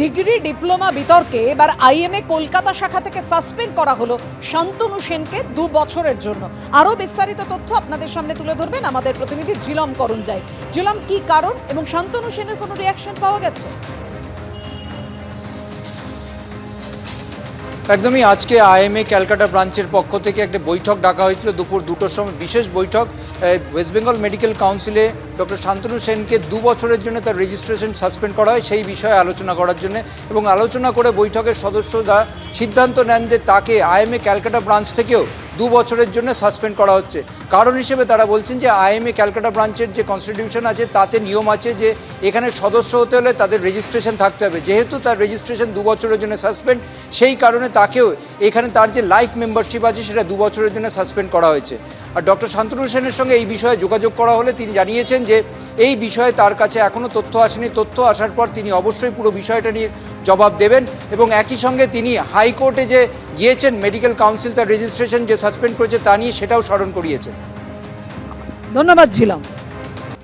Degree diploma বিতর্কে এবার IMA Kolkata শাখা থেকে সাসপেন্ড করা হলো শান্তনু সেনকে দু বছরের জন্য। আরও বিস্তারিত তথ্য আপনাদের সামনে তুলে ধরবেন আমাদের প্রতিনিধি জিলম যায় জিলম কি কারণ এবং শান্তনু সেনের কোনো রিয়াকশন পাওয়া গেছে? একদমই আজকে আইএমএ ক্যালকাটা ব্রাঞ্চের পক্ষ থেকে একটা বৈঠক ডাকা হয়েছিল। দুপুর দুটোর সময় বিশেষ বৈঠক। ওয়েস্ট বেঙ্গল মেডিকেল কাউন্সিলে ডক্টর শান্তনু সেনকে দু বছরের জন্য তার রেজিস্ট্রেশন সাসপেন্ড করা হয়। সেই বিষয়ে আলোচনা করার জন্য এবং আলোচনা করে বৈঠকের সদস্যরা সিদ্ধান্ত নেন যে তাকে আইএমএ ক্যালকাটা ব্রাঞ্চ থেকেও দু বছরের জন্য সাসপেন্ড করা হচ্ছে। কারণ হিসেবে তারা বলছেন যে আইএমএ ক্যালকাটা ব্রাঞ্চের যে কনস্টিটিউশন আছে, তাতে নিয়ম আছে যে এখানে সদস্য হতে হলে তাদের রেজিস্ট্রেশন থাকতে হবে। যেহেতু তার রেজিস্ট্রেশন দু বছরের জন্য সাসপেন্ড সেই কারণে তাকেও এখানে তার যে লাইফ মেম্বারশিপ আছে, সেটা দু বছরের জন্য সাসপেন্ড করা হয়েছে। আর ডক্টর শান্তনু সেনের সঙ্গে এই বিষয়ে যোগাযোগ করা হলে তিনি জানিয়েছেন যে এই বিষয়ে তার কাছে এখনও তথ্য আসেনি। তথ্য আসার পর তিনি অবশ্যই পুরো বিষয়টা নিয়ে জবাব দেবেন এবং একই সঙ্গে তিনি হাইকোর্টে যে গিয়েছেন মেডিকেল কাউন্সিল তার রেজিস্ট্রেশন যে সাসপেন্ড করেছে তা নিয়ে সেটাও স্মরণ করিয়েছেন। ধন্যবাদ, ঝিলম।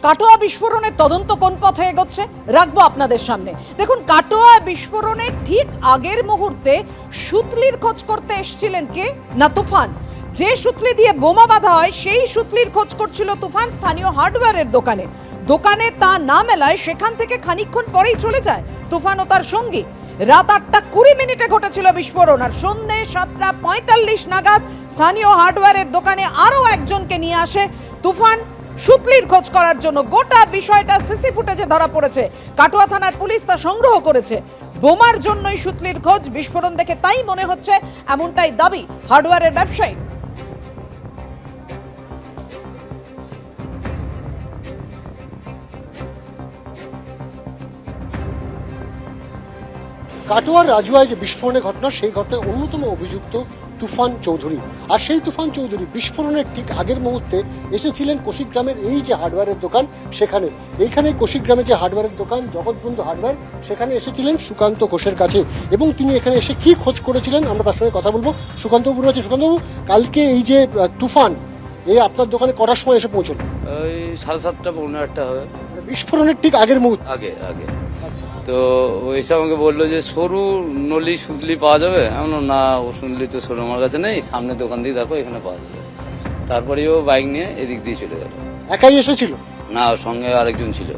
কাটোয়া বিস্ফোরণের তদন্ত কোন পথে এগোচ্ছে, রাখব আপনাদের সামনে। দেখুন, কাটোয়া বিস্ফোরণের ঠিক আগের মুহূর্তে সুতলির খোঁজ করতে এসেছিলেন কে? না, তুফান। যে সুতলি দিয়ে বোমা বাঁধা হয়, সেই সুতলির খোঁজ করছিল তুফান স্থানীয় হার্ডওয়্যারের দোকানে। দোকানে তা না মেলায় সেখান থেকে খানিকক্ষণ পরেই চলে যায় তুফান ও তার সঙ্গী। রাত আটটা কুড়ি মিনিটে ঘটেছিল বিস্ফোরণ আর সন্ধে সাতটা পঁয়তাল্লিশ নাগাদ স্থানীয় হার্ডওয়্যারের দোকানে আরও একজনকে নিয়ে আসে তুফান। সুতলির খোঁজ করার জন্য গোটা বিষয়টা সিসি ফুটেজে ধরা পড়েছে। কাটোয়া থানার পুলিশ তা সংগ্রহ করেছে। বোমার জন্যই সুতলির খোঁজ, বিস্ফোরণ দেখে তাই মনে হচ্ছে এমনটাই দাবি হার্ডওয়্যারের ব্যবসায়ী। কাটোয়ার রাজুয়ায় যে বিস্ফোরণের ঘটনা সেই ঘটনায় অন্যতম অভিযুক্ত তুফান চৌধুরী। আর সেই তুফান চৌধুরী বিস্ফোরণের ঠিক আগের মুহূর্তে এসেছিলেন কোশিগ্রামের এই যে হার্ডওয়্যারের দোকান সেখানে। এইখানে কোশিগ্রামে যে হার্ডওয়্যারের দোকান জগৎবন্ধু হার্ডওয়্যার সেখানে এসেছিলেন সুকান্ত ঘোষের কাছে। এবং তিনি এখানে এসে কি খোঁজ করেছিলেন আমরা তার সঙ্গে কথা বলব। সুকান্তবাবু আছে সুকান্তবাবু কালকে এই যে তুফান এই আপনার দোকানে কটার সময় এসে পৌঁছলো? ওই সাড়ে সাতটা পৌনে আটটা হবে। বিস্ফোরণের ঠিক আগের মুহূর্তে। আগে আগে। তো এসে আমাকে বলল যে সরু নলি সুতলি পাওয়া যাবে? এমন না ও সুতলি তো সরু আমার কাছে নেই সামনে দোকান দিয়ে দেখো এখানে পাওয়া যাবে। তারপরে ও বাইক নিয়ে এদিক দিয়ে চলে গেল। একাই এসেছিল? না ওর সঙ্গে আরেকজন ছিল।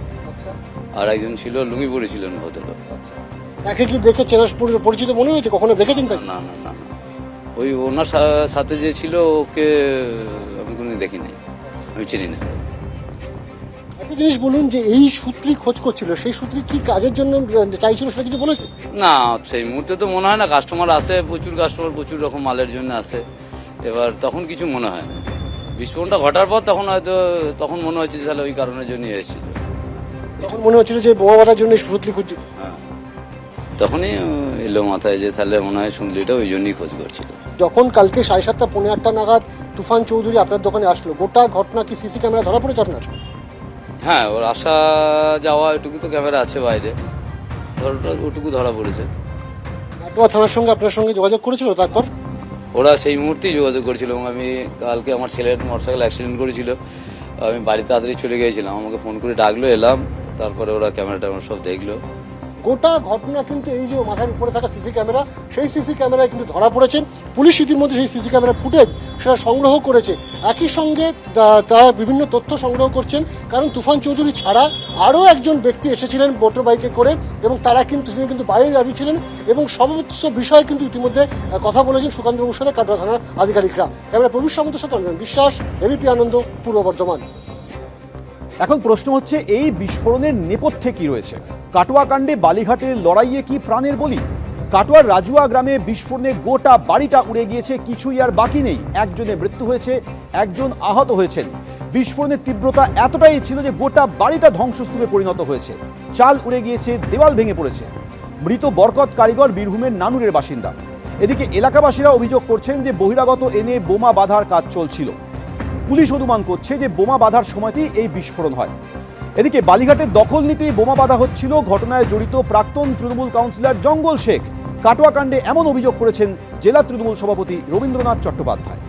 আর একজন ছিল লুঙ্গি পরেছিলেন ভদ্রলোক একে কি দেখে চেনা পরিচিত মনে হয়েছে? কখনো দেখেছেন তাকে? না না না ওই ওনার সাথে যে ছিল ওকে আমি কোনোদিন দেখিনি। আমি চিনি না। একটা জিনিস বলুন যে এই সূত্রই খোঁজ করছিল সেই সূত্রই কি কাজের জন্য চাইছিল সেটা কিছু বলেছে? না সেই মুহূর্তে তো মনে হয় না কাস্টমার আসে প্রচুর কাস্টমার প্রচুর রকম মালের জন্য আসে। এবার তখন কিছু মনে হয় না। বিস্ফোরণটা ঘটার পর তখন হয়তো তখন মনে হচ্ছে যে তাহলে ওই কারণের জন্য এসেছিল। তখন মনে হচ্ছিল যে বোমা বাঁধার জন্য এই সূত্রই খুঁজছে হ্যাঁ। তখনই এলো মাথায় যে তাহলে মনে হয় সুন্দরীটা ওই জন্যই খোঁজ করছিল। যখন কালকে সাড়ে সাতটা পনেরো আটটা নাগাদ তুফান চৌধুরী আপনার দোকানে আসলো গোটা ঘটনা কি সিসি ক্যামেরা ধরা পড়েছে আপনার? হ্যাঁ ওর আসা যাওয়া এটুকু তো ক্যামেরা আছে বাইরে। ধরো ওটুকু ধরা পড়েছে। কাটোয়া থানার সঙ্গে আপনার সঙ্গে যোগাযোগ করেছিল তারপর? ওরা সেই মুহূর্তেই যোগাযোগ করেছিল এবং আমি কালকে আমার ছেলের মোটরসাইকেল অ্যাক্সিডেন্ট করেছিল। আমি বাড়িতে তাড়াতাড়ি চলে গিয়েছিলাম আমাকে ফোন করে ডাকলো এলাম। তারপরে ওরা ক্যামেরা ট্যামেরা সব দেখল। গোটা ঘটনা কিন্তু এই যে মাথার উপরে থাকা সিসি ক্যামেরা, সেই সিসি ক্যামেরায় কিন্তু ধরা পড়েছেন পুলিশ ইতিমধ্যে সেই সিসি ক্যামেরা ফুটেজ সেটা সংগ্রহ করেছে। একই সঙ্গে তারা বিভিন্ন তথ্য সংগ্রহ করছেন, কারণ তুফান চৌধুরী ছাড়া আরও একজন ব্যক্তি এসেছিলেন মোটর বাইকে করে, এবং তারা কিন্তু, তিনি কিন্তু বাইরে দাঁড়িয়ে ছিলেন, এবং সমস্ত বিষয়ে কিন্তু ইতিমধ্যে কথা বলেছেন সুকান্তবাবুর সাথে কাটোয়া থানার আধিকারিকরা। ক্যামেরা প্রবীর সামন্তের সাথে বিশ্বাস এবিপি আনন্দ, পূর্ব বর্ধমান। এখন প্রশ্ন হচ্ছে, এই বিস্ফোরণের নেপথ্যে কি রয়েছে? কাটোয়া কাণ্ডে বালিঘাটের লড়াইয়ে কি প্রাণের বলি? কাটোয়ার রাজুয়া গ্রামে বিস্ফোরণে গোটা বাড়িটা উড়ে গিয়েছে, কিছুই আর বাকি নেই। একজনের মৃত্যু হয়েছে, একজন আহত হয়েছেন। বিস্ফোরণের তীব্রতা এতটাই ছিল যে গোটা বাড়িটা ধ্বংসস্তূপে পরিণত হয়েছে। চাল উড়ে গিয়েছে, দেওয়াল ভেঙে পড়েছে। মৃত বরকত কারিগর বীরভূমের নানুরের বাসিন্দা। এদিকে এলাকাবাসীরা অভিযোগ করছেন যে বহিরাগত এনে বোমা বাঁধার কাজ চলছিল। পুলিশ অনুমান করছে যে বোমা বাঁধার সময়তেই এই বিস্ফোরণ হয়। এদিকে বালিঘাটের দখল নিতেই বোমা বাঁধা হচ্ছিল, ঘটনায় জড়িত প্রাক্তন তৃণমূল কাউন্সিলর জঙ্গল শেখ। কাটোয়াকাণ্ডে এমন অভিযোগ করেছেন জেলা তৃণমূল সভাপতি রবীন্দ্রনাথ চট্টোপাধ্যায়।